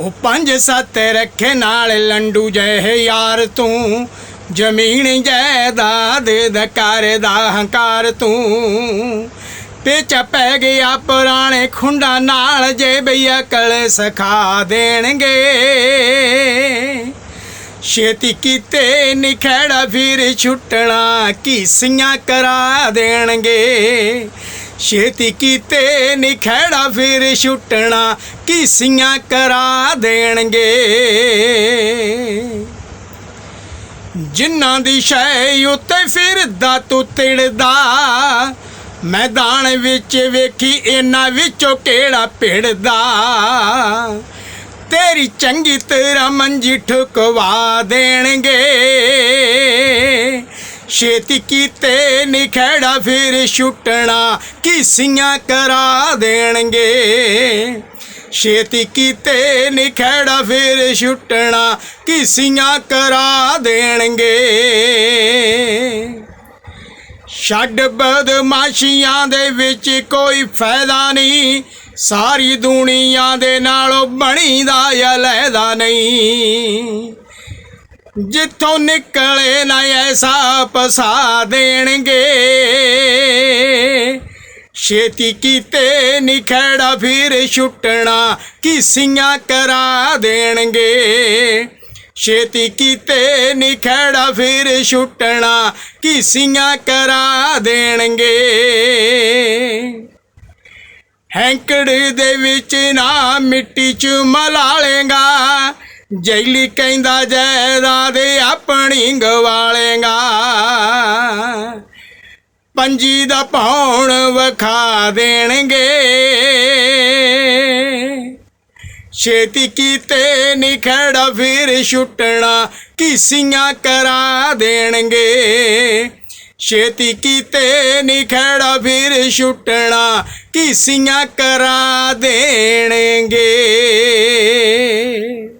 ਉਹ ਪੰਜ ਸੱਤ ਰੱਖੇ ਨਾਲ ਲੰਡੂ ਜੈ ਯਾਰ ਤੂੰ, ਜ਼ਮੀਨ ਜਾਇਦਾਦ ਦਾ ਕਰਦਾ ਹੰਕਾਰ ਤੂੰ। ਪੇਚ ਪੈ ਗਿਆ ਪੁਰਾਣੇ ਖੁੰਡਾ ਨਾਲ, ਜੇ ਬਈ ਅਕਲ ਸਖਾ ਦੇਣਗੇ। ਛੇਤੀ ਕੀਤੇ ਨਿਖੜਾ, ਫਿਰ ਛੁੱਟਣਾ ਕੀਸੀਆਂ ਕਰਾ ਦੇਣਗੇ। ਛੇਤੀ ਕੀਤੇ ਨਿਖੜਾ ਫਿਰ ਛੁੱਟਣਾ ਕੀਸੀਆਂ ਕਰਾ ਦੇਣਗੇ। ਜਿਨ੍ਹਾਂ ਦੀ ਸ਼ੈ ਉੱਤੇ ਫਿਰਦਾ, ਤੂੰ ਤਿੜਦਾ। ਮੈਦਾਨ ਵਿੱਚ ਵੇਖੀ, ਇਹਨਾਂ ਵਿੱਚੋਂ ਕਿਹੜਾ ਭਿੜਦਾ? ਤੇਰੀ ਚੰਗੀ ਤਰ੍ਹਾਂ ਮੰਜੀ ਠੁਕਵਾ ਦੇਣਗੇ। ਛੇਤੀ ਕੀਤੇ ਨਿਖੜਾ ਫਿਰ ਛੁੱਟਣਾ ਕੀਸੀਆਂ ਕਰਾ ਦੇਣਗੇ। ਛੇਤੀ ਕੀਤੇ ਨਿਖੜਾ ਫਿਰ ਛੁੱਟਣਾ ਕੀਸੀਆਂ ਕਰਾ ਦੇਣਗੇ। ਛੱਡ ਬਦਮਾਸ਼ੀਆਂ ਦੇ ਵਿੱਚ ਕੋਈ ਫਾਇਦਾ ਨਹੀਂ, ਸਾਰੀ ਦੁਨੀਆ ਦੇ ਨਾਲੋਂ ਬਣੀਦਾ ਅਲੈਦਾ ਨਹੀਂ। ਜਿੱਥੋਂ ਨਿਕਲੇ ਨਾ ਐਸਾ ਪਸਾ ਦੇਣਗੇ। ਛੇਤੀ ਕੀਤੇ ਨਿਖੜਾ ਫਿਰ ਛੁੱਟਣਾ ਕੀਸੀਆਂ ਕਰਾ ਦੇਣਗੇ। ਛੇਤੀ ਕੀਤੇ ਨਿਖੜਾ ਫਿਰ ਛੁੱਟਣਾ ਕੀਸੀਆਂ ਕਰਾ ਦੇਣਗੇ। ਹੈਂਕੜ ਦੇ ਵਿੱਚ ਨਾ ਮਿੱਟੀ ਚ ਮਲਾ ਲੇਗਾ ਜੈਲੀ ਕਹਿੰਦਾ ਜੈਦਾਦ ਆਪਣੀ ਗਵਾਲੇਗਾ। ਪੰਜੀ ਦਾ ਪਾਉਣ ਵਖਾ ਦੇਣਗੇ। ਛੇਤੀ ਕੀਤੇ ਨਿਖੜਾ ਫਿਰ ਛੁੱਟਣਾ ਕੀਸੀਆਂ ਕਰਾ ਦੇਣਗੇ। ਛੇਤੀ ਕੀਤੇ ਨਿਖੜਾ ਫਿਰ ਛੁੱਟਣਾ ਕਿਸੀਆਂ ਕਰਾ ਦੇਣਗੇ।